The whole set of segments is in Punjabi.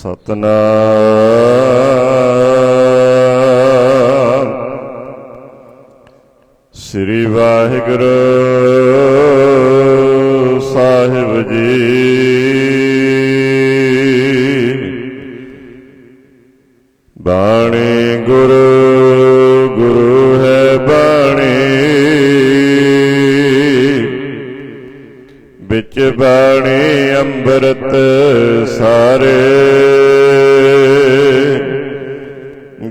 ਸਤਨਾਮ। ਸ੍ਰੀ ਵਾਹਿਗੁਰੂ।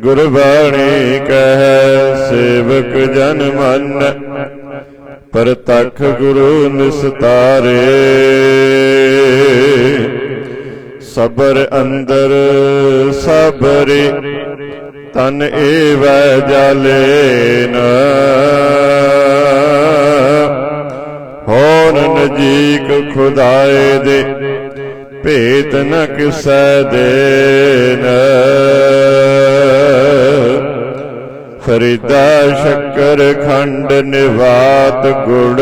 ਗੁਰਬਾਣੀ ਕਹੈ, ਸੇਵਕ ਜਨ ਮਨ, ਪਰਤਖ ਗੁਰੂ ਨਿਸਤਾਰੇ। ਸਬਰ ਅੰਦਰ ਸਬਰੇ, ਤਨ ਏਵੈ ਜਾਲੇ ਨ। ਹੋਨ ਨਜੀਕ ਖੁਦਾਏ ਦੇ, ਭੇਤ ਨ ਕਿਸੈ ਦੇਨ ਫਰੀਦਾ ਸ਼ੱਕਰ ਖੰਡ ਨਿਵਾਤ ਗੁੜ।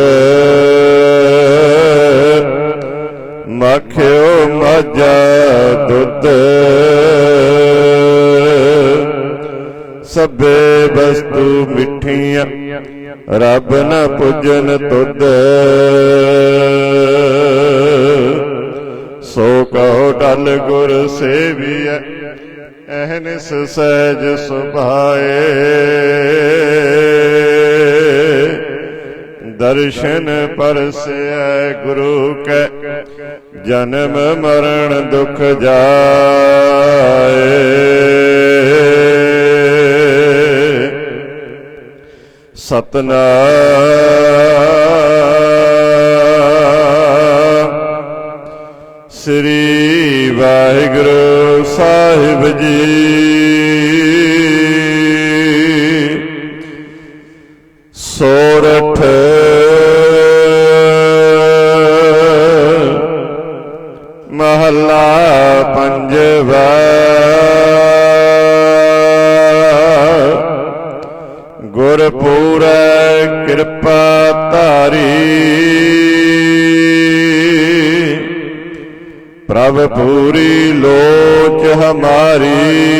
ਮੱਖਿਓ ਮੱਝਾ ਦੁੱਧ। ਸਭੇ ਵਸਤੂ ਮਿੱਠੀਆਂ, ਰੱਬ ਨਾ ਪੁੱਜਨ ਤੁਧ। ਸੋ ਕਹੋ ਟਲ ਗੁਰ ਸੇਵੀਐ ਅਹਨਿਸ ਸਹਿਜ ਸੁਭਾਏ। ਦਰਸ਼ਨ ਪਰਸੈ ਗੁਰੂ ਕੈ ਜਨਮ ਮਰਨ ਦੁਖ ਜਾਏ। ਸਤਨਾਮ ਸ੍ਰੀ ਵਾਹਿਗੁਰੂ। ਸਾਹਿਬ ਜੀ ਸੋਰਠ ਮਹੱਲਾ ਪੰਜਵਾ ਗੁਰ ਪੂਰੈ ਕਿਰਪਾ ਧਾਰੀ ਪ੍ਰਭ ਪੂਰੀ ਲੋਚ ਹਮਾਰੀ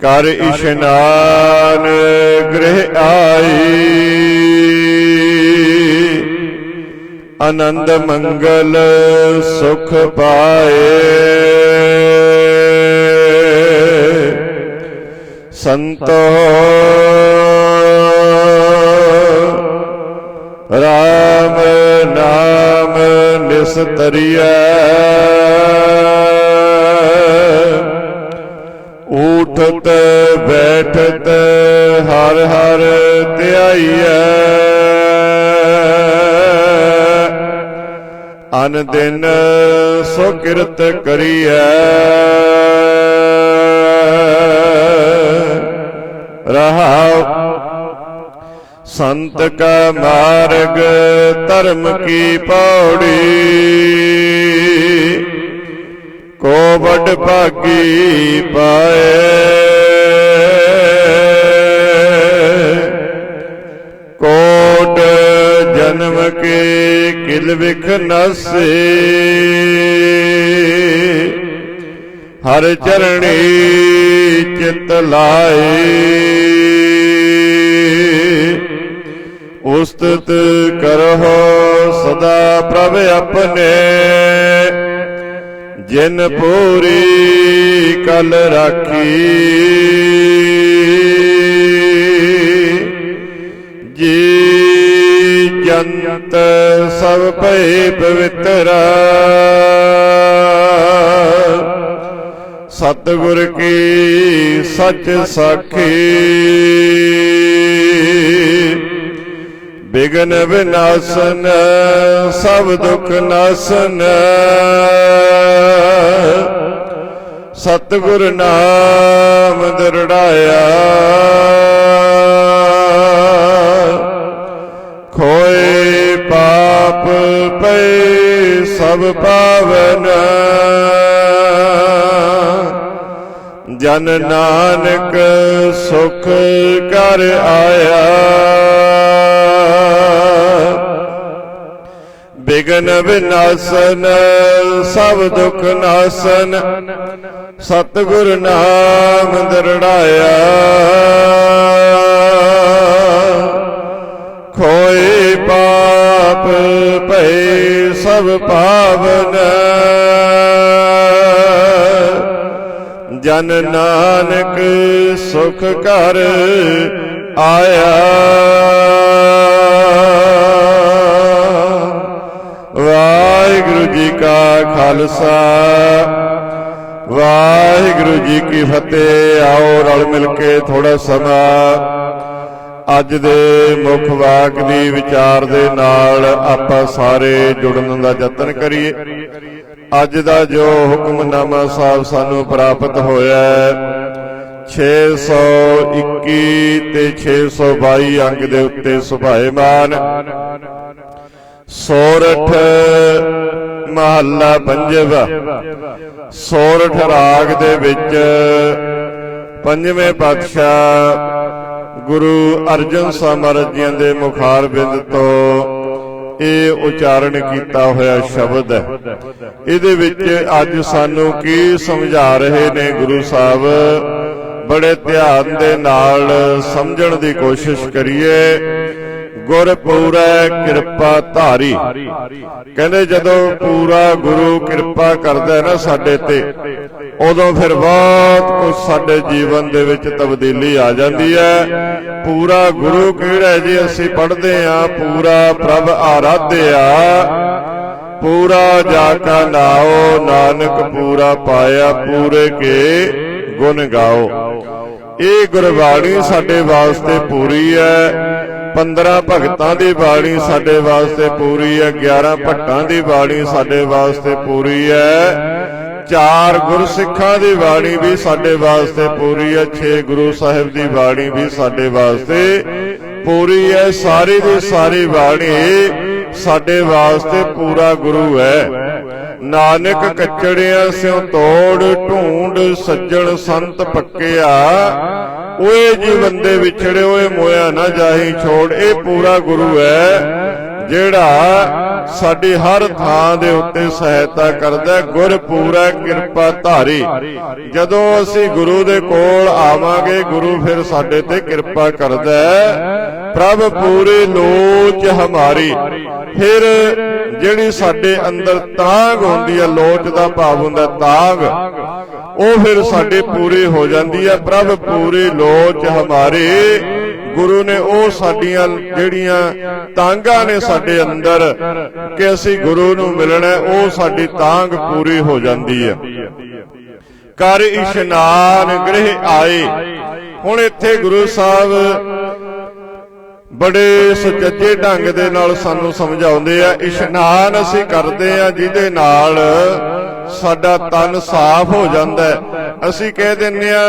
ਕਰ ਇਸ਼ਨਾਨ ਗ੍ਰਹਿ ਆਈ। ਆਨੰਦ ਮੰਗਲ ਸੁਖ ਪਾਏ। ਸੰਤੋ ਨਿਸਤਰੀਐ ਉਠਤ ਬੈਠਤ ਹਰ ਹਰ ਧਿਆਈਐ। ਅਨ ਦਿਨ ਸੋ ਕਿਰਤ ਕਰੀਐ। ਰਹਾਉ ਸੰਤ ਕਾ ਮਾਰਗ, ਧਰਮ ਕੀ ਪੌੜੀ। ਕੋ ਵੱਡ ਭਾਗੀ ਪਾਏ। ਕੋਟ ਜਨਮ ਕੇ ਕਿਲ ਵਿਖ ਨਾਸੇ। ਹਰ ਚਰਣੀ ਚਿਤ ਲਾਏ। ਉਸਤਤ ਕਰਹੁ, ਸਦਾ ਪ੍ਰਭ ਆਪਣੇ। ਜਿਨ ਪੂਰੀ ਕਲ ਰਾਖੀ। ਜੀ ਜੰਤ ਸਭ ਭਏ ਪਵਿੱਤਰਾ। ਸਤਿਗੁਰ ਕੀ ਸੱਚ ਸਾਖੀ। ਬਿਗਨ ਵਿਨਾਸ਼ਨ ਸਭ ਦੁਖ ਨਾਸਨ। ਸਤਿਗੁਰ ਨਾਮ ਦਰੜਾਇਆ। ਖੋਏ ਪਾਪ ਪਏ ਸਭ ਪਾਵਨ। ਜਨ ਨਾਨਕ ਸੁਖ ਕਰ ਆਇਆ। ਬਿਗਨ ਵਿਨਾਸ਼ਨ ਸਭ ਦੁਖ ਨਾਸਨ, ਸਤਿਗੁਰ ਨਾਮ ਦਰੜਾਇਆ। ਖੋਏ ਪਾਪ ਭਏ ਸਭ ਪਾਵਨ। ਜਨ ਨਾਨਕ ਸੁਖ ਘਰ ਆਇਆ। ਵਾਹਿਗੁਰੂ ਜੀ ਕਾ ਖਾਲਸਾ, ਵਾਹਿਗੁਰੂ ਜੀ ਕੀ ਫਤਿਹ। ਆਓ ਰਲ ਮਿਲ ਕੇ ਥੋੜਾ ਸਮਾਂ ਅੱਜ ਦੇ ਮੁੱਖ ਵਾਕ ਦੀ ਵਿਚਾਰ ਦੇ ਨਾਲ ਆਪਾਂ ਸਾਰੇ ਜੁੜਨ ਦਾ ਯਤਨ ਕਰੀਏ। ਅੱਜ ਦਾ ਜੋ ਹੁਕਮਨਾਮਾ ਸਾਹਿਬ ਸਾਨੂੰ ਪ੍ਰਾਪਤ ਹੋਇਆ ਹੈ 621 ਤੇ 622 ਅੰਗ ਦੇ ਉੱਤੇ ਸੁਭਾਏਮਾਨ ਸੋਰਠ ਮਹੱਲਾ ਪੰਜਵਾ, ਸੋਰਠ ਰਾਗ ਦੇ ਵਿੱਚ ਪੰਜਵੇਂ ਪਾਤਸ਼ਾਹ ਗੁਰੂ ਅਰਜਨ ਸਾਹਿਬ ਮਹਾਰਾਜ ਜੀਆਂ ਦੇ ਮੁਖਾਰ ਬਿੰਦ ਤੋਂ ਇਹ ਉਚਾਰਨ ਕੀਤਾ ਹੋਇਆ ਸ਼ਬਦ ਹੈ। ਇਹਦੇ ਵਿੱਚ ਅੱਜ ਸਾਨੂੰ ਕੀ ਸਮਝਾ ਰਹੇ ਨੇ ਗੁਰੂ ਸਾਹਿਬ? ਬੜੇ ਧਿਆਨ ਦੇ ਨਾਲ ਸਮਝਣ ਦੀ ਕੋਸ਼ਿਸ਼ ਕਰੀਏ। ਗੁਰ ਪੂਰੈ ਕਿਰਪਾ ਧਾਰੀ। ਕਹਿੰਦੇ ਜਦੋਂ ਪੂਰਾ ਗੁਰੂ ਕਿਰਪਾ ਕਰਦਾ ਨਾ ਸਾਡੇ ਤੇ, ਉਦੋਂ ਫਿਰ ਬਹੁਤ ਕੁਝ ਸਾਡੇ ਜੀਵਨ ਦੇ ਵਿੱਚ ਤਬਦੀਲੀ ਆ ਜਾਂਦੀ ਹੈ। ਪੂਰਾ ਗੁਰੂ ਕਿਹੜਾ ਜੀ? ਅਸੀਂ ਪੜ੍ਹਦੇ ਆ ਪੂਰਾ ਪ੍ਰਭ ਆਰਾਧਿਆ ਪੂਰਾ ਜਾ ਕਾ ਨਾਓ, ਨਾਨਕ ਪੂਰਾ ਪਾਇਆ, ਪੂਰੇ ਕੇ ਗੁਣ ਗਾਓ। ਇਹ ਗੁਰਬਾਣੀ ਸਾਡੇ ਵਾਸਤੇ ਪੂਰੀ ਹੈ। 15 ਭਗਤਾਂ ਦੀ ਬਾਣੀ ਸਾਡੇ ਵਾਸਤੇ ਪੂਰੀ ਹੈ 11 ਭੱਟਾਂ ਦੀ ਬਾਣੀ ਸਾਡੇ ਵਾਸਤੇ ਪੂਰੀ ਹੈ। ਚਾਰ ਗੁਰਸਿੱਖਾਂ ਦੀ ਬਾਣੀ ਵੀ ਸਾਡੇ ਵਾਸਤੇ ਪੂਰੀ ਹੈ 6 ਗੁਰੂ ਸਾਹਿਬ ਦੀ ਬਾਣੀ ਵੀ ਸਾਡੇ ਵਾਸਤੇ ਪੂਰੀ ਹੈ। ਸਾਰੀ ਦੀ ਸਾਰੀ ਬਾਣੀ ਸਾਡੇ ਵਾਸਤੇ ਪੂਰਾ ਗੁਰੂ ਹੈ। ਨਾਨਕ ਕੱਚੜਿਆਂ ਸਿਉ ਤੋੜ, ਢੂੰਡ ਸੱਜਣ ਸੰਤ ਪੱਕਿਆ। ਓਏ ਜੀ ਬੰਦੇ ਵਿਛੜੇ ਓਏ ਮੋਇਆ ਨਾ ਜਾਹੀ ਛੋੜ। ਇਹ ਪੂਰਾ ਗੁਰੂ ਹੈ, ਜਿਹੜਾ ਸਾਡੀ ਹਰ ਥਾਂ ਦੇ ਉੱਤੇ ਸਹਾਇਤਾ ਕਰਦਾ ਗੁਰ ਪੂਰਾ ਕਿਰਪਾ ਧਾਰੀ। ਜਦੋਂ ਅਸੀਂ ਗੁਰੂ ਦੇ ਕੋਲ ਆਵਾਂਗੇ, ਗੁਰੂ ਫਿਰ ਸਾਡੇ ਤੇ ਕਿਰਪਾ ਕਰਦਾ ਪ੍ਰਭ ਪੂਰੇ ਲੋਚ ਹਮਾਰੀ। ਫਿਰ ਜਿਹੜੀ ਸਾਡੇ ਅੰਦਰ ਤਾਂਗ ਹੁੰਦੀ ਹੈ, ਲੋਚ ਦਾ ਭਾਵ ਹੁੰਦਾ ਤਾਂਗ ਉਹ ਫਿਰ ਸਾਡੇ ਪੂਰੀ ਹੋ ਜਾਂਦੀ ਹੈ ਪ੍ਰਭ ਪੂਰੀ ਲੋਚ ਹਮਾਰੇ। ਗੁਰੂ ਨੇ ਉਹ ਸਾਡੀਆਂ ਜਿਹੜੀਆਂ ਤਾਂਗਾਂ ਨੇ ਸਾਡੇ ਅੰਦਰ ਕਿ ਅਸੀਂ ਗੁਰੂ ਨੂੰ ਮਿਲਣਾ, ਉਹ ਸਾਡੀ ਤਾਂਗ ਪੂਰੀ ਹੋ ਜਾਂਦੀ ਹੈ ਕਰ ਇਸ਼ਨਾਨ ਗ੍ਰਹਿ ਆਏ। ਹੁਣ ਇੱਥੇ ਗੁਰੂ ਸਾਹਿਬ ਬੜੇ ਸੁਚੱਜੇ ਢੰਗ ਦੇ ਨਾਲ ਸਾਨੂੰ ਸਮਝਾਉਂਦੇ ਆ, ਇਸ਼ਨਾਨ ਅਸੀਂ ਕਰਦੇ ਆ ਜਿਹਦੇ ਨਾਲ ਸਾਡਾ ਤਨ ਸਾਫ਼ ਹੋ ਜਾਂਦਾ ਅਸੀਂ ਕਹਿ ਦਿੰਨੇ ਆ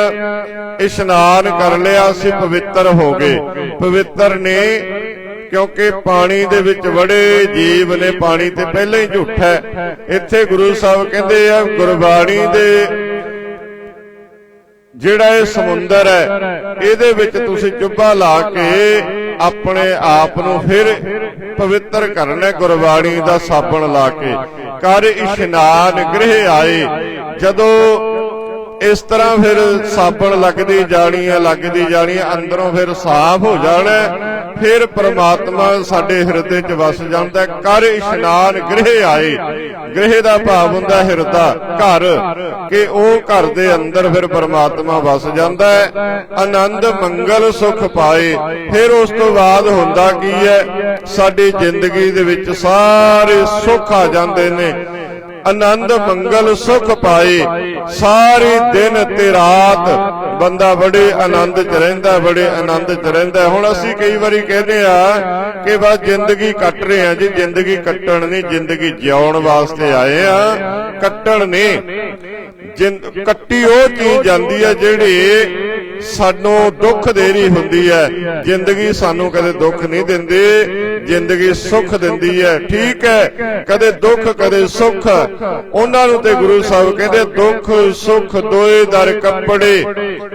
ਇਸ਼ਨਾਨ ਕਰ ਲਿਆ, ਅਸੀਂ ਪਵਿੱਤਰ ਹੋ ਗਏ। ਪਵਿੱਤਰ ਨੇ, ਕਿਉਂਕਿ ਪਾਣੀ ਦੇ ਵਿੱਚ ਬੜੇ ਜੀਵ ਨੇ, ਪਾਣੀ ਤੇ ਪਹਿਲਾਂ ਹੀ ਝੂਠਾ ਇੱਥੇ ਗੁਰੂ ਸਾਹਿਬ ਕਹਿੰਦੇ ਆ, ਗੁਰਬਾਣੀ ਦੇ ਜਿਹੜਾ ਇਹ ਸਮੁੰਦਰ ਹੈ, ਇਹਦੇ ਵਿੱਚ ਤੁਸੀਂ ਚੁੱਭਾ ਲਾ ਕੇ ਆਪਣੇ ਆਪ ਨੂੰ ਫਿਰ ਪਵਿੱਤਰ ਕਰਨਾ ਗੁਰਬਾਣੀ ਦਾ ਸਾਬਣ ਲਾ ਕੇ। ਕਰ ਇਸ਼ਨਾਨ ਗ੍ਰਹਿ ਆਏ। ਜਦੋਂ ਇਸ ਤਰ੍ਹਾਂ ਫਿਰ ਸਾਬਣ ਲੱਗਦੀ ਜਾਣੀ ਹੈ, ਲੱਗਦੀ ਜਾਣੀ ਹੈ, ਅੰਦਰੋਂ ਫਿਰ ਸਾਫ਼ ਹੋ ਜਾਣਾ ਫਿਰ ਪਰਮਾਤਮਾ ਸਾਡੇ ਹਿਰਦੇ 'ਚ ਵਸ ਜਾਂਦਾ ਕਰ ਇਸ਼ਨਾਨ ਗ੍ਰਹਿ ਆਏ, ਗ੍ਰਹਿ ਦਾ ਭਾਵ ਹੁੰਦਾ ਹਿਰਦਾ, ਘਰ ਕਿ ਉਹ ਘਰ ਦੇ ਅੰਦਰ ਫਿਰ ਪਰਮਾਤਮਾ ਵਸ ਜਾਂਦਾ ਹੈ, ਆਨੰਦ, ਮੰਗਲ, ਸੁਖ ਪਾਏ। ਫਿਰ ਉਸ ਤੋਂ ਬਾਅਦ ਹੁੰਦਾ ਕੀ ਹੈ, ਸਾਡੀ ਜ਼ਿੰਦਗੀ ਦੇ ਵਿੱਚ ਸਾਰੇ ਸੁੱਖ ਆ ਜਾਂਦੇ ਨੇ। ਆਨੰਦ ਮੰਗਲ ਸੁਖ ਪਾਏ ਸਾਰੀ ਦਿਨ ਤੇ ਰਾਤ ਬੰਦਾ ਬੜੇ ਆਨੰਦ ਚ ਰਹਿੰਦਾ ਬੜੇ ਆਨੰਦ ਚ ਰਹਿੰਦਾ। ਹੁਣ ਅਸੀਂ ਕਈ ਵਾਰੀ ਕਹਿੰਦੇ ਆ ਕਿ ਬਸ ਜ਼ਿੰਦਗੀ ਕੱਟ ਰਹੇ ਆ ਜੀ ਜ਼ਿੰਦਗੀ ਕੱਟਣ ਨਹੀਂ ਜ਼ਿੰਦਗੀ ਜਿਉਣ ਵਾਸਤੇ ਆਏ ਆ। ਕੱਟਣ ਨਹੀਂ। ਜਿੰਦ ਕੱਟੀ ਉਹ ਚੀਜ਼ ਜਾਂਦੀ ਹੈ ਜਿਹੜੀ ਸਾਨੂੰ ਦੁੱਖ ਦੇ ਰਹੀ ਹੁੰਦੀ ਹੈ। ਜ਼ਿੰਦਗੀ ਸਾਨੂੰ ਕਦੇ ਦੁੱਖ ਨਹੀਂ ਦਿੰਦੀ। ਜ਼ਿੰਦਗੀ ਸੁੱਖ ਦਿੰਦੀ ਹੈ। ਠੀਕ ਹੈ। ਕਦੇ ਦੁੱਖ, ਕਦੇ ਸੁੱਖ। ਉਹਨਾਂ ਨੂੰ ਤੇ ਗੁਰੂ ਸਾਹਿਬ ਕਹਿੰਦੇ, ਦੁੱਖ, ਸੁੱਖ ਦੋਏ ਦਰ ਕੱਪੜੇ,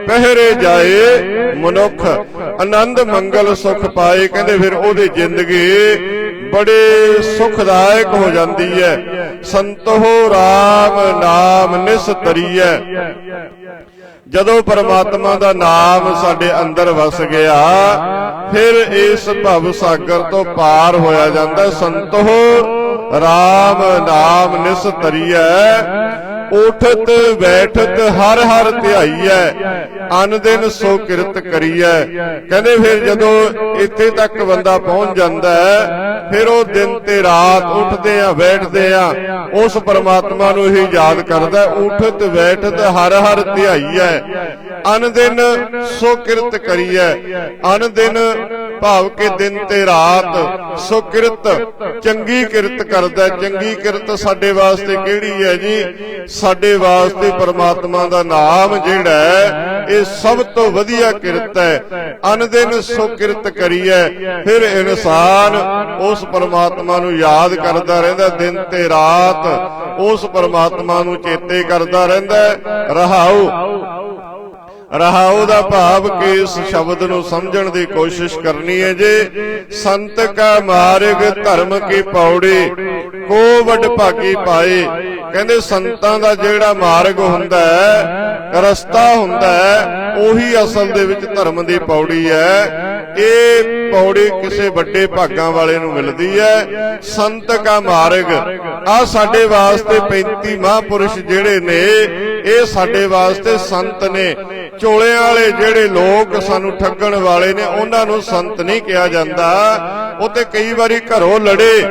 ਪਹਿਰੇ ਜਾਏ ਮਨੁੱਖ। ਆਨੰਦ, ਮੰਗਲ, ਸੁਖ ਪਾਏ। ਕਹਿੰਦੇ ਫਿਰ ਉਹਦੀ ਜ਼ਿੰਦਗੀ ਬੜੇ ਸੁਖਦਾਇਕ ਹੋ ਜਾਂਦੀ ਹੈ। ਸੰਤੋ RAM ਨਾਮ ਨਿਸਤਰੀਐ ਜਦੋਂ ਪਰਮਾਤਮਾ ਦਾ ਨਾਮ ਸਾਡੇ ਅੰਦਰ ਵਸ ਗਿਆ, ਫਿਰ ਇਸ ਭਵ ਸਾਗਰ ਤੋਂ ਪਾਰ ਹੋਇਆ ਜਾਂਦਾ ਸੰਤੋ RAM ਨਾਮ ਨਿਸਤਰੀਐ ਉਠਤ, ਬੈਠਤ, ਹਰ ਹਰ ਧਿਆਈਐ, ਅਨ ਦਿਨ ਸੋ ਕਿਰਤ ਕਰੀਐ ਕਹਿੰਦੇ ਫਿਰ ਜਦੋਂ ਇੱਥੇ ਤੱਕ ਬੰਦਾ ਪਹੁੰਚ ਜਾਂਦਾ ਹੈ, ਫਿਰ ਉਹ ਦਿਨ ਤੇ ਰਾਤ ਉੱਠਦੇ ਆ, ਬੈਠਦੇ ਆ ਉਸ ਪਰਮਾਤਮਾ ਨੂੰ ਹੀ ਯਾਦ ਕਰਦਾ ਹੈ। ਉਠਤ, ਬੈਠਤ, ਹਰ ਹਰ ਧਿਆਈਐ ਅਨ ਦਿਨ ਸੋ ਕਿਰਤ ਕਰੀਐ, ਅਨ ਦਿਨ ਭਾਵ ਕੇ ਦਿਨ ਤੇ ਰਾਤ ਸੋ ਕਿਰਤ, ਚੰਗੀ ਕਿਰਤ ਕਰਦਾ ਚੰਗੀ ਕਿਰਤ ਸਾਡੇ ਵਾਸਤੇ ਕਿਹੜੀ ਹੈ ਜੀ? ਸਾਡੇ ਵਾਸਤੇ ਪਰਮਾਤਮਾ ਦਾ ਨਾਮ ਜਿਹੜਾ ਹੈ, ਇਹ ਸਭ ਤੋਂ ਵਧੀਆ ਕਿਰਤ ਹੈ। ਅਨ ਦਿਨ ਸੋ ਕਿਰਤ ਕਰੀਐ ਫਿਰ ਇਨਸਾਨ ਉਸ ਪਰਮਾਤਮਾ ਨੂੰ ਯਾਦ ਕਰਦਾ ਰਹਿੰਦਾ ਦਿਨ ਤੇ ਰਾਤ ਉਸ ਪਰਮਾਤਮਾ ਨੂੰ ਚੇਤੇ ਕਰਦਾ ਰਹਿੰਦਾ ਹੈ। ਰਹਾਉ ਰਹਾਉ ਦਾ ਭਾਵ ਕਿ ਇਸ ਸ਼ਬਦ ਨੂੰ ਸਮਝਣ ਦੀ ਕੋਸ਼ਿਸ਼ ਕਰਨੀ ਹੈ ਜੇ? ਸੰਤ ਕਾ ਮਾਰਗ ਧਰਮ ਕੀ ਪੌੜੀ? ਕੋ ਵੱਡ ਭਾਗੀ ਪਾਏ? ਕਹਿੰਦੇ ਸੰਤਾਂ ਦਾ ਜਿਹੜਾ ਮਾਰਗ ਹੁੰਦਾ ਹੈ ਰਸਤਾ ਹੁੰਦਾ ਹੈ ਉਹੀ ਅਸਲ ਦੇ ਵਿੱਚ ਧਰਮ ਦੀ ਪੌੜੀ ਹੈ। ਇਹ ਪੌੜੀ ਕਿਸੇ ਵੱਡੇ ਭਾਗਾਂ ਵਾਲੇ ਨੂੰ ਮਿਲਦੀ ਹੈ। ਸੰਤ ਕਾ ਮਾਰਗ। ਆ ਸਾਡੇ ਵਾਸਤੇ 35 ਮਹਾਪੁਰਸ਼ ਜਿਹੜੇ ਨੇ, ਇਹ ਸਾਡੇ ਵਾਸਤੇ ਸੰਤ ਨੇ। ਚੋਲਿਆਂ ਵਾਲੇ ਜਿਹੜੇ ਲੋਕ ਸਾਨੂੰ ਠੱਗਣ ਵਾਲੇ ਨੇ, ਉਹਨਾਂ ਨੂੰ ਸੰਤ ਨਹੀਂ ਕਿਹਾ ਜਾਂਦਾ। ਉਹ ਤੇ ਕਈ ਵਾਰੀ ਘਰੋਂ ਲੜੇ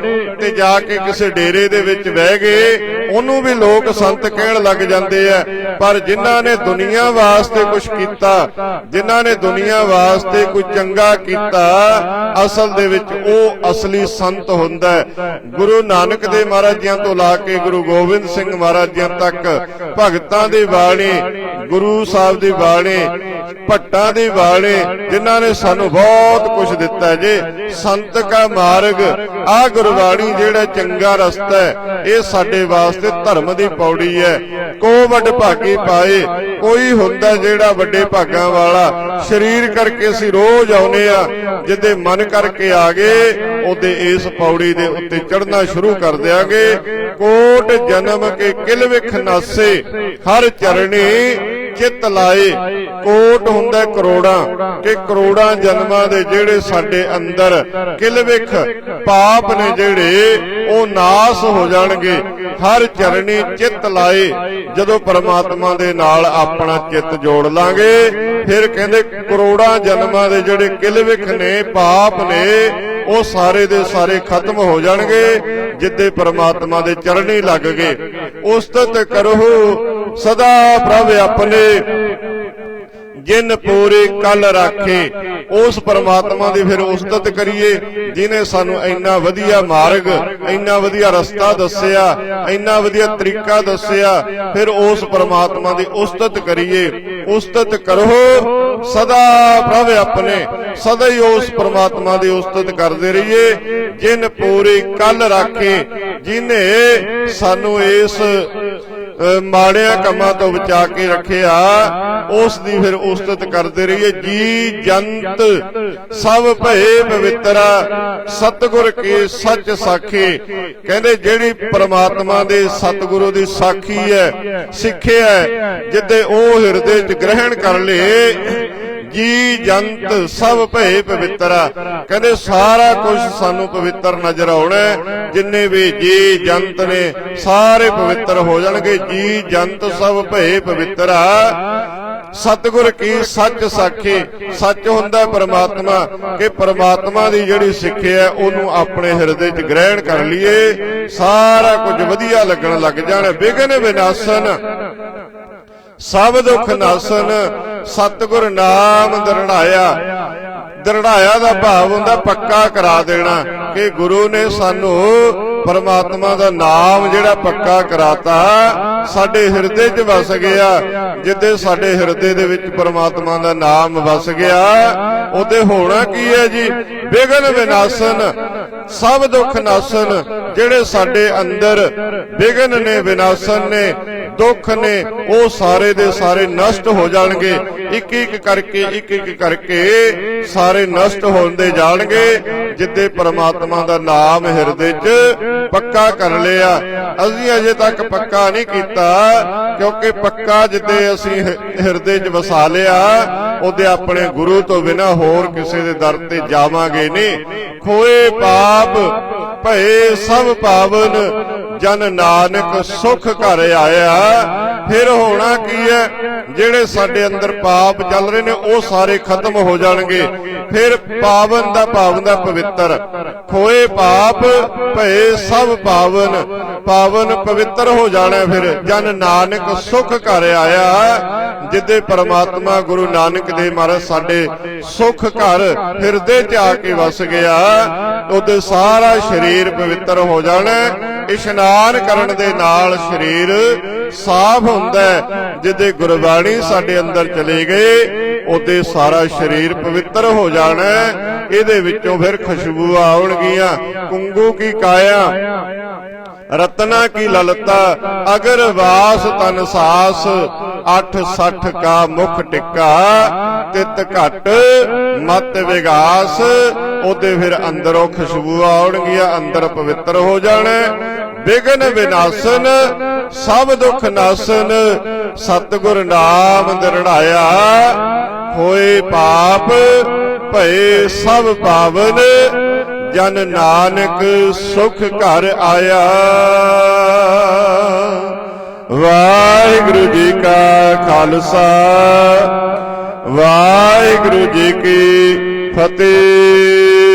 ਤੇ ਜਾ ਕੇ ਕਿਸੇ ਡੇਰੇ ਦੇ ਵਿੱਚ ਬਹਿ ਗਏ। ਉਹਨੂੰ ਵੀ ਲੋਕ ਸੰਤ ਕਹਿਣ ਲੱਗ ਜਾਂਦੇ ਆ। ਪਰ ਜਿਨ੍ਹਾਂ ਨੇ ਦੁਨੀਆ ਵਾਸਤੇ ਕੁਝ ਕੀਤਾ, ਜਿਨ੍ਹਾਂ ਨੇ ਦੁਨੀਆ ਵਾਸਤੇ ਕੋਈ ਚੰਗਾ ਕੀਤਾ, ਅਸਲ ਦੇ ਵਿੱਚ ਉਹ ਅਸਲੀ ਸੰਤ ਹੁੰਦਾ ਗੁਰੂ ਨਾਨਕ ਦੇ ਮਹਾਰਾਜ ਜੀਆਂ ਤੋਂ ਲਾ ਕੇ ਗੁਰੂ ਗੋਬਿੰਦ ਸਿੰਘ ਮਹਾਰਾਜ ਜੀਆਂ ਤੱਕ, ਭਗਤਾਂ ਦੀ ਬਾਣੀ, ਗੁਰੂ ਸਾਹਿਬ ਦੀ ਬਾਣੀ, ਭੱਟਾਂ ਦੀ ਬਾਣੀ, ਜਿਨ੍ਹਾਂ ਨੇ ਸਾਨੂੰ ਬਹੁਤ ਕੁਝ ਦਿੱਤਾ ਜੇ ਸੰਤ ਕਾ ਮਾਰਗ, ਆ ਗੁਰਬਾਣੀ ਜਿਹੜਾ ਚੰਗਾ ਰਸਤਾ ਹੈ, ਇਹ ਸਾਡੇ ਵਾਸਤੇ ਧਰਮ ਦੀ ਪੌੜੀ ਹੈ। ਕੋ ਵੱਡ ਭਾਗੀ ਪਾਏ, ਕੋਈ ਹੁੰਦਾ ਜਿਹੜਾ ਵੱਡੇ ਭਾਗਾਂ ਵਾਲਾ, ਸਰੀਰ ਕਰਕੇ ਅਸੀਂ ਰੋਜ਼ ਆਉਨੇ ਆ, ਜਿੱਦੇ ਮਨ ਕਰਕੇ ਆ ਗਏ, ਉਹਦੇ ਇਸ ਪੌੜੀ ਦੇ ਉੱਤੇ ਚੜਨਾ ਸ਼ੁਰੂ ਕਰ ਦਿਆਂਗੇ। ਕੋਟ ਜਨਮ ਕੇ ਕਿਲ ਵਿਖ ਨਾਸੇ, ਹਰ ਚਰਣੀ ਚਿੱਤ ਲਾਏ। ਕੋਟ ਹੁੰਦਾ ਕਰੋੜਾਂ ਕਿ ਕਰੋੜਾਂ ਜਨਮਾਂ ਦੇ ਜਿਹੜੇ ਸਾਡੇ ਅੰਦਰ ਕਿਲਵਿਖ ਪਾਪ ਨੇ ਜਿਹੜੇ, ਉਹ ਨਾਸ ਹੋ ਜਾਣਗੇ। ਹਰ ਚਰਣੀ ਚਿੱਤ ਲਾਏ। ਜਦੋਂ ਪਰਮਾਤਮਾ ਦੇ ਨਾਲ ਆਪਣਾ ਚਿੱਤ ਜੋੜ ਲਾਂਗੇ, ਫਿਰ ਕਹਿੰਦੇ ਕਰੋੜਾਂ ਜਨਮਾਂ ਦੇ ਜਿਹੜੇ ਕਿਲਵਿਖ ਨੇ, ਪਾਪ ਨੇ, ਉਹ ਸਾਰੇ ਦੇ ਸਾਰੇ ਖਤਮ ਹੋ ਜਾਣਗੇ। ਜਿੱਦੇ ਪਰਮਾਤਮਾ ਦੇ ਚਰਣੀ ਲੱਗ ਗਏ ਉਸਤਤ ਕਰੋ ਸਦਾ ਪ੍ਰਭ ਆਪਣੇ, ਜਿਨ ਪੂਰੇ ਕੱਲ ਰਾਖੇ, ਉਸ ਪਰਮਾਤਮਾ ਦੀ ਫਿਰ ਉਸਤਤ ਕਰੀਏ, ਜਿਨੇ ਸਾਨੂੰ ਇੰਨਾ ਵਧੀਆ ਮਾਰਗ, ਇੰਨਾ ਵਧੀਆ ਰਸਤਾ ਦੱਸਿਆ, ਇੰਨਾ ਵਧੀਆ ਤਰੀਕਾ ਦੱਸਿਆ, ਫਿਰ ਉਸ ਪਰਮਾਤਮਾ ਦੀ ਉਸਤਤ ਕਰੀਏ, ਉਸਤਤ ਕਰੋ, ਸਦਾ ਪ੍ਰਭ ਆਪਣੇ, ਸਦਾ ਹੀ ਉਸ ਪਰਮਾਤਮਾ ਦੀ ਉਸਤਤ ਕਰਦੇ ਰਹੀਏ, ਜਿਨ ਪੂਰੇ ਕੱਲ ਰਾਖੇ, ਜਿਨੇ ਸਾਨੂੰ ਇਸ ਮਾੜਿਆਂ ਕੰਮਾਂ ਤੋਂ ਬਚਾ ਕੇ ਰੱਖਿਆ, ਉਸ ਦੀ ਫਿਰ ਉਸਤਤ ਕਰਦੇ ਰਹੀਏ। ਜੀ ਜੰਤ, ਸਭ ਭਏ ਪਵਿੱਤਰਾ ਸਤਿਗੁਰ ਕੀ ਸੱਚ ਸਾਖੀ। ਕਹਿੰਦੇ ਜਿਹੜੀ ਪ੍ਰਮਾਤਮਾ ਦੇ ਸਤਿਗੁਰੂ ਦੀ ਸਾਖੀ ਹੈ, ਸਿੱਖਿਆ ਹੈ, ਜਿੱਦੇ ਉਹ ਹਿਰਦੇ 'ਚ ਗ੍ਰਹਿਣ ਕਰ ਲਏ ਜੀ ਜੰਤ ਸਭ ਭਏ ਪਵਿੱਤਰਾ ਕਹਿੰਦੇ ਸਾਰਾ ਕੁਝ ਸਾਨੂੰ ਪਵਿੱਤਰ ਨਜ਼ਰ ਆਉਣਾ ਜਿੰਨੇ ਵੀ ਜੀ ਜੰਤ ਨੇ ਸਾਰੇ ਪਵਿੱਤਰ ਹੋ ਜਾਣਗੇ। ਜੀ ਜੰਤ ਸਭ ਭਏ ਪਵਿੱਤਰ ਸਤਿਗੁਰ ਕੀ ਸੱਚ ਸਾਖੀ? ਸੱਚ ਹੁੰਦਾ ਪਰਮਾਤਮਾ। ਕਿ ਪਰਮਾਤਮਾ ਦੀ ਜਿਹੜੀ ਸਿੱਖਿਆ ਹੈ, ਉਹਨੂੰ ਆਪਣੇ ਹਿਰਦੇ 'ਚ ਗ੍ਰਹਿਣ ਕਰ ਲਈਏ। ਸਾਰਾ ਕੁਝ ਵਧੀਆ ਲੱਗਣ ਲੱਗ ਜਾਣਾ। ਵਿਗਨ ਵਿਨਾਸ਼ਨ। ਸਭ ਦੁੱਖ ਨਾਸਨ ਸਤਿਗੁਰ ਨਾਮ ਦਰੜਾਇਆ। ਦਰੜਾਇਆ ਦਾ ਭਾਵ ਹੁੰਦਾ ਪੱਕਾ ਕਰਾ ਦੇਣਾ ਕਿ ਗੁਰੂ ਨੇ ਸਾਨੂੰ ਪਰਮਾਤਮਾ ਦਾ ਨਾਮ ਜਿਹੜਾ ਪੱਕਾ ਕਰਾਤਾ ਸਾਡੇ ਹਿਰਦੇ 'ਚ ਵਸ ਗਿਆ। ਜਿੱਦੇ ਸਾਡੇ ਹਿਰਦੇ ਦੇ ਵਿੱਚ ਪਰਮਾਤਮਾ ਦਾ ਨਾਮ ਵਸ ਗਿਆ ਉਹਦੇ ਹੋਣਾ ਕੀ ਹੈ ਜੀ? ਵਿਗਨ ਵਿਨਾਸ਼ਨ ਸਭ ਦੁੱਖ ਨਾਸਨ ਜਿਹੜੇ ਸਾਡੇ ਅੰਦਰ ਵਿਗਨ ਨੇ ਵਿਨਾਸ਼ਨ ਨੇ ਦੁੱਖ ਨੇ, ਉਹ ਸਾਰੇ ਦੇ ਸਾਰੇ ਨਸ਼ਟ ਹੋ ਜਾਣਗੇ। ਇੱਕ ਇੱਕ ਕਰਕੇ ਇੱਕ ਇੱਕ ਕਰਕੇ ਸਾਰੇ ਨਸ਼ਟ ਹੁੰਦੇ ਜਾਣਗੇ, ਜਿੱਦੇ ਪ੍ਰਮਾਤਮਾ ਦਾ ਨਾਮ ਹਿਰਦੇ 'ਚ ਪੱਕਾ ਕਰ ਲਿਆ। ਅਸੀਂ ਅਜੇ ਤੱਕ ਪੱਕਾ ਨਹੀਂ ਕੀਤਾ, ਕਿਉਂਕਿ ਪੱਕਾ ਜਿੱਦੇ ਅਸੀਂ ਹਿਰਦੇ 'ਚ ਵਸਾ ਲਿਆ, ਉਹਦੇ ਆਪਣੇ ਗੁਰੂ ਤੋਂ ਬਿਨਾ ਹੋਰ ਕਿਸੇ ਦੇ ਦਰ ਤੇ ਜਾਵਾਂਗੇ ਨਹੀਂ। ਖੋਏ ਪਾਪ, ਭਏ ਸਭ ਪਾਵਨ ਜਨ ਨਾਨਕ ਸੁਖ ਘਰ ਆਇਆ। ਫਿਰ ਹੋਣਾ ਕੀ ਹੈ? ਜਿਹੜੇ ਸਾਡੇ ਅੰਦਰ ਪਾਪ ਚੱਲ ਰਹੇ ਨੇ ਉਹ ਸਾਰੇ ਖਤਮ ਹੋ ਜਾਣਗੇ। ਫਿਰ ਪਾਵਨ ਦਾ ਪਾਵਨ ਦਾ ਪਵਿੱਤਰ। ਖੋਏ ਪਾਪ ਭਏ ਸਭ ਪਾਵਨ। ਪਾਵਨ। ਪਵਿੱਤਰ ਹੋ ਜਾਣਾ ਫਿਰ। ਜਨ ਨਾਨਕ ਸੁਖ ਘਰ ਆਇਆ। ਜਿੱਦੇ ਪ੍ਰਮਾਤਮਾ ਗੁਰੂ ਨਾਨਕ ਦੇਵ ਮਹਾਰਾਜ ਸਾਡੇ ਸੁਖ ਘਰ ਹਿਰਦੇ 'ਚ ਆ ਕੇ ਵਸ ਗਿਆ ਉਹਦੇ ਸਾਰਾ ਸਰੀਰ ਪਵਿੱਤਰ ਹੋ ਜਾਣਾ ਇਸ਼ਨਾਨ ਕਰਨ ਦੇ ਨਾਲ ਸਰੀਰ ਸਾਫ਼ ਹੁੰਦਾ ਜਿਹਦੇ ਗੁਰਬਾਣੀ ਸਾਡੇ ਅੰਦਰ ਚਲੇ ਗਏ ਉਹਦੇ ਸਾਰਾ ਸਰੀਰ ਪਵਿੱਤਰ ਹੋ ਜਾਣਾ ਇਹਦੇ ਵਿੱਚੋਂ ਫਿਰ ਖੁਸ਼ਬੂ ਆਉਣਗੀਆਂ। ਕੁੰਗੂ ਕੀ ਕਾਇਆ? ਰਤਨਾ ਕੀ ਲਲਤਾ? ਅਗਰ ਵਾਸ ਤਨ ਸਾਸ 860 ਕਾ ਮੁਖ ਟਿੱਕਾ। ਤਿਤ ਘਟ ਮਤ ਵਿਗਾਸ। ਉਹਦੇ ਫਿਰ ਅੰਦਰੋਂ ਖੁਸ਼ਬੂ ਆਉਣਗੀਆਂ, ਅੰਦਰ ਪਵਿੱਤਰ ਹੋ ਜਾਣਾ ਵਿਗਨ ਵਿਨਾਸ਼ਨ ਸਭ ਦੁੱਖ ਨਾਸ਼ਨ ਸਤਿਗੁਰ ਨਾਮ ਦਿਰੜਾਇਆ। ਹੋਏ ਪਾਪ ਭਏ ਸਭ ਪਾਵਨ ਜਨ ਨਾਨਕ ਸੁਖ ਘਰ ਆਇਆ। ਵਾਹਿਗੁਰੂ ਜੀ ਕਾ ਖਾਲਸਾ। ਵਾਹਿਗੁਰੂ ਜੀ ਕੀ ਫਤਿਹ।